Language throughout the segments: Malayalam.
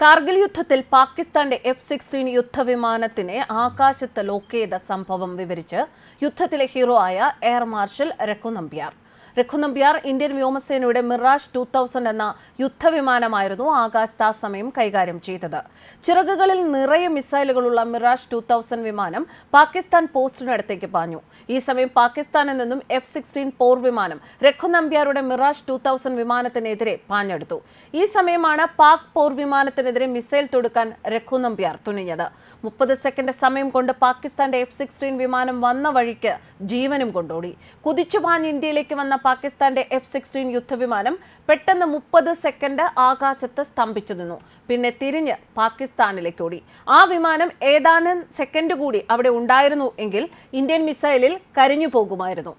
കാർഗിൽ യുദ്ധത്തിൽ പാകിസ്ഥാന്റെ എഫ് സിക്സ്റ്റീൻ യുദ്ധവിമാനത്തിനെ ആകാശത്ത് ലോക്ക് ചെയ്ത സംഭവം വിവരിച്ച് യുദ്ധത്തിലെ ഹീറോ ആയ air marshal Raghu Nambiar. Raghu Nambiar Indian വ്യോമസേനയുടെ മിറാഷ് ടു തൗസൻഡ് എന്ന യുദ്ധവിമാനമായിരുന്നു ആകാശത്ത് ആ സമയം കൈകാര്യം ചെയ്തത്. ചിറകുകളിൽ നിറയെ മിസൈലുകളുള്ള മിറാഷ് ടു തൗസൻഡ് വിമാനം പാകിസ്ഥാൻ പോസ്റ്റിനടുത്തേക്ക് പാഞ്ഞു. ഈ സമയം പാകിസ്ഥാനിൽ നിന്നും എഫ് സിക്സ്റ്റീൻ പോർ വിമാനം രഘുനമ്പ്യാരുടെ മിറാഷ് ടു തൗസൻഡ് വിമാനത്തിനെതിരെ പാഞ്ഞെടുത്തു. ഈ സമയമാണ് പാക് പോർ വിമാനത്തിനെതിരെ മിസൈൽ തൊടുക്കാൻ രഘുനമ്പ്യാർ തുനിഞ്ഞത്. മുപ്പത് സെക്കൻഡ് സമയം കൊണ്ട് പാകിസ്ഥാന്റെ എഫ് സിക്സ്റ്റീൻ വിമാനം വന്ന വഴിക്ക് ജീവനും കൊണ്ടോടി. കുതിച്ചു പാഞ്ഞ് ഇന്ത്യയിലേക്ക് വന്ന പാകിസ്ഥാന്റെ എഫ് സിക്സ്റ്റീൻ യുദ്ധവിമാനം പെട്ടെന്ന് മുപ്പത് സെക്കൻഡ് ആകാശത്ത് സ്തംഭിച്ചു നിന്നു. പിന്നെ തിരിഞ്ഞ് പാകിസ്ഥാനിലേക്ക് ഓടി ആ വിമാനം ഏതാനും സെക്കൻഡ് കൂടി അവിടെ ഉണ്ടായിരുന്നു എങ്കിൽ ഇന്ത്യൻ മിസൈലിൽ കരിഞ്ഞു പോകുമായിരുന്നു.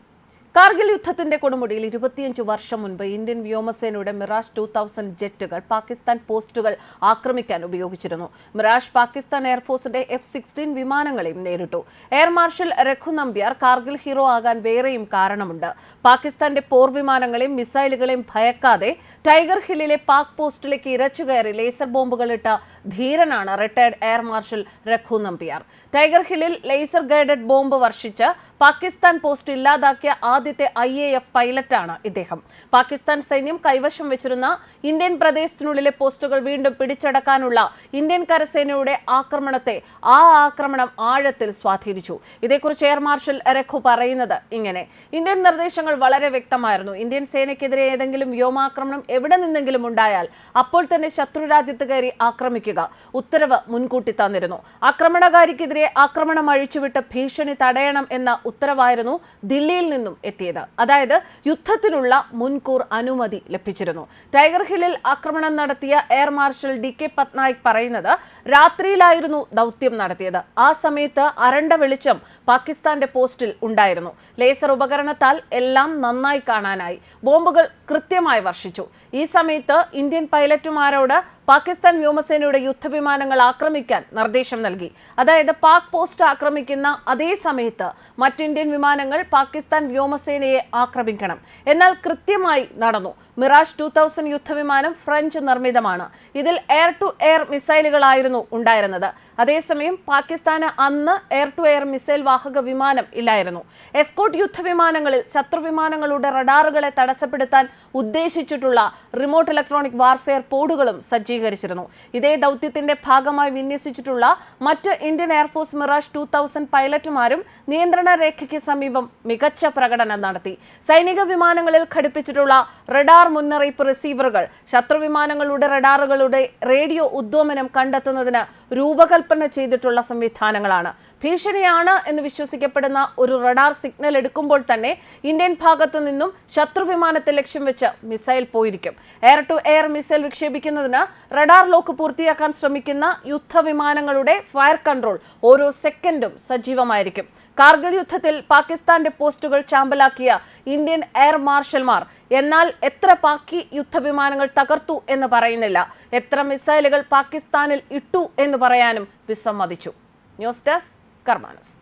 കാർഗിൽ യുദ്ധത്തിന്റെ കൊടുമുടിയിൽ ഇരുപത്തിയഞ്ച് വർഷം മുൻപ് ഇന്ത്യൻ വ്യോമസേനയുടെ മിറാഷ് ടു തൗസൻഡ് ജെറ്റുകൾ പാകിസ്ഥാൻ പോസ്റ്റുകൾ ആക്രമിക്കാൻ ഉപയോഗിച്ചിരുന്നു. മിറാഷ് പാകിസ്ഥാൻ എയർഫോഴ്സിന്റെ എഫ് സിക്സ്റ്റീൻ വിമാനങ്ങളെയും നേരിട്ടു. Air marshal Raghu Nambiar Kargil hero ആകാൻ വേറെയും കാരണമുണ്ട്. പാകിസ്ഥാന്റെ പോർ വിമാനങ്ങളെയും മിസൈലുകളെയും ഭയക്കാതെ ടൈഗർ ഹില്ലിലെ പാക് പോസ്റ്റിലേക്ക് ഇരച്ചു കയറി ലേസർ ബോംബുകളിട്ട ധീരനാണ് retired air marshal Raghu Nambiar. Tiger ഹില്ലിൽ laser guided bomb വർഷിച്ച് പാകിസ്ഥാൻ പോസ്റ്റ് ഇല്ലാതാക്കിയ ആദ്യത്തെ ഐ എ എഫ് പൈലറ്റാണ് ഇദ്ദേഹം. പാകിസ്ഥാൻ സൈന്യം കൈവശം വെച്ചിരുന്ന ഇന്ത്യൻ പ്രദേശത്തിനുള്ളിലെ പോസ്റ്റുകൾ വീണ്ടും പിടിച്ചടക്കാനുള്ള ഇന്ത്യൻ കരസേനയുടെ ആക്രമണത്തെ ആ ആക്രമണം ആഴത്തിൽ സ്വാധീനിച്ചു. ഇതേക്കുറിച്ച് എയർ മാർഷൽ രഘു പറയുന്നത് ഇങ്ങനെ. ഇന്ത്യൻ നിർദ്ദേശങ്ങൾ വളരെ വ്യക്തമായിരുന്നു. ഇന്ത്യൻ സേനയ്ക്കെതിരെ ഏതെങ്കിലും വ്യോമാക്രമണം എവിടെ നിന്നെങ്കിലും ഉണ്ടായാൽ അപ്പോൾ തന്നെ ശത്രു രാജ്യത്ത് കയറി ആക്രമിക്കുക ഉത്തരവ് മുൻകൂട്ടി തന്നിരുന്നു. ആക്രമണകാരിക്കെതിരെ ആക്രമണം അഴിച്ചുവിട്ട് ഭീഷണി തടയണം എന്ന ഉത്തരവായിരുന്നു ദില്ലിയിൽ നിന്നും എത്തിയത്. അതായത് യുദ്ധത്തിനുള്ള മുൻകൂർ അനുമതി ലഭിച്ചിരുന്നു. ടൈഗർ ഹില്ലിൽ ആക്രമണം നടത്തിയ air marshal D K Patnaik പറയുന്നത് രാത്രിയിലായിരുന്നു ദൗത്യം നടത്തിയത്. ആ സമയത്ത് അരണ്ട വെളിച്ചം പാകിസ്ഥാന്റെ പോസ്റ്റിൽ ഉണ്ടായിരുന്നു. ലേസർ ഉപകരണത്താൽ എല്ലാം നന്നായി കാണാനായി. ബോംബുകൾ കൃത്യമായി വർഷിച്ചു. ഈ സമയത്ത് ഇന്ത്യൻ പൈലറ്റുമാരോട് പാകിസ്ഥാൻ വ്യോമസേനയുടെ യുദ്ധവിമാനങ്ങൾ ആക്രമിക്കാൻ നിർദ്ദേശം നൽകി. അതായത് പാക് പോസ്റ്റ് ആക്രമിക്കുന്ന അതേ സമയത്ത് മറ്റ് ഇന്ത്യൻ വിമാനങ്ങൾ പാകിസ്ഥാൻ വ്യോമസേനയെ ആക്രമിക്കണം. എന്നാൽ കൃത്യമായി നടന്നു. മിറാഷ് ടു തൗസൻഡ് യുദ്ധവിമാനം ഫ്രഞ്ച് നിർമ്മിതമാണ്. ഇതിൽ എയർ ടു എയർ മിസൈലുകളായിരുന്നു ഉണ്ടായിരുന്നത്. അതേസമയം പാകിസ്ഥാന് അന്ന് എയർ ടു എയർ മിസൈൽ വാഹക വിമാനം ഇല്ലായിരുന്നു. എസ്കോട്ട് യുദ്ധവിമാനങ്ങളിൽ ശത്രു വിമാനങ്ങളുടെ റഡാറുകളെ തടസ്സപ്പെടുത്താൻ ഉദ്ദേശിച്ചിട്ടുള്ള റിമോട്ട് ഇലക്ട്രോണിക് വാർഫെയർ പോഡുകളും സജ്ജീകരിച്ചിരുന്നു. ഇതേ ദൗത്യത്തിന്റെ ഭാഗമായി വിന്യസിച്ചിട്ടുള്ള മറ്റ് Indian air force Mirage two thousand പൈലറ്റുമാരും നിയന്ത്രണ രേഖയ്ക്ക് സമീപം മികച്ച പ്രകടനം നടത്തി. സൈനിക വിമാനങ്ങളിൽ ഘടിപ്പിച്ചിട്ടുള്ള റഡാർ മുന്നറിയിപ്പ് റിസീവറുകൾ ശത്രുവിമാനങ്ങളുടെ റഡാറുകളുടെ റേഡിയോ ഉദ്വമനം കണ്ടെത്തുന്നതിന് രൂപകൽപ്പന ചെയ്തിട്ടുള്ള സംവിധാനങ്ങളാണ്. ഭീഷണിയാണ് എന്ന് വിശ്വസിക്കപ്പെടുന്ന ഒരു റഡാർ സിഗ്നൽ എടുക്കുമ്പോൾ തന്നെ ഇന്ത്യൻ ഭാഗത്തു നിന്നും ശത്രുവിമാനത്തെ ലക്ഷ്യം വെച്ച് മിസൈൽ പോയിരിക്കും. എയർ ടു എയർ മിസൈൽ വിക്ഷേപിക്കുന്നതിന് റഡാർ ലോക്ക് പൂർത്തിയാക്കാൻ ശ്രമിക്കുന്ന യുദ്ധവിമാനങ്ങളുടെ ഫയർ കൺട്രോൾ ഓരോ സെക്കൻഡും സജീവമായിരിക്കും. കാർഗിൽ യുദ്ധത്തിൽ പാകിസ്ഥാന്റെ പോസ്റ്റുകൾ ചാമ്പലാക്കിയ ഇന്ത്യൻ എയർ മാർഷൽമാർ. എന്നാൽ എത്ര പാക്കി യുദ്ധവിമാനങ്ങൾ തകർത്തു എന്ന് പറയുന്നില്ല. എത്ര മിസൈലുകൾ പാകിസ്ഥാനിൽ ഇട്ടു എന്ന് പറയാനും വിസമ്മതിച്ചു. News desk കർമാനസ്.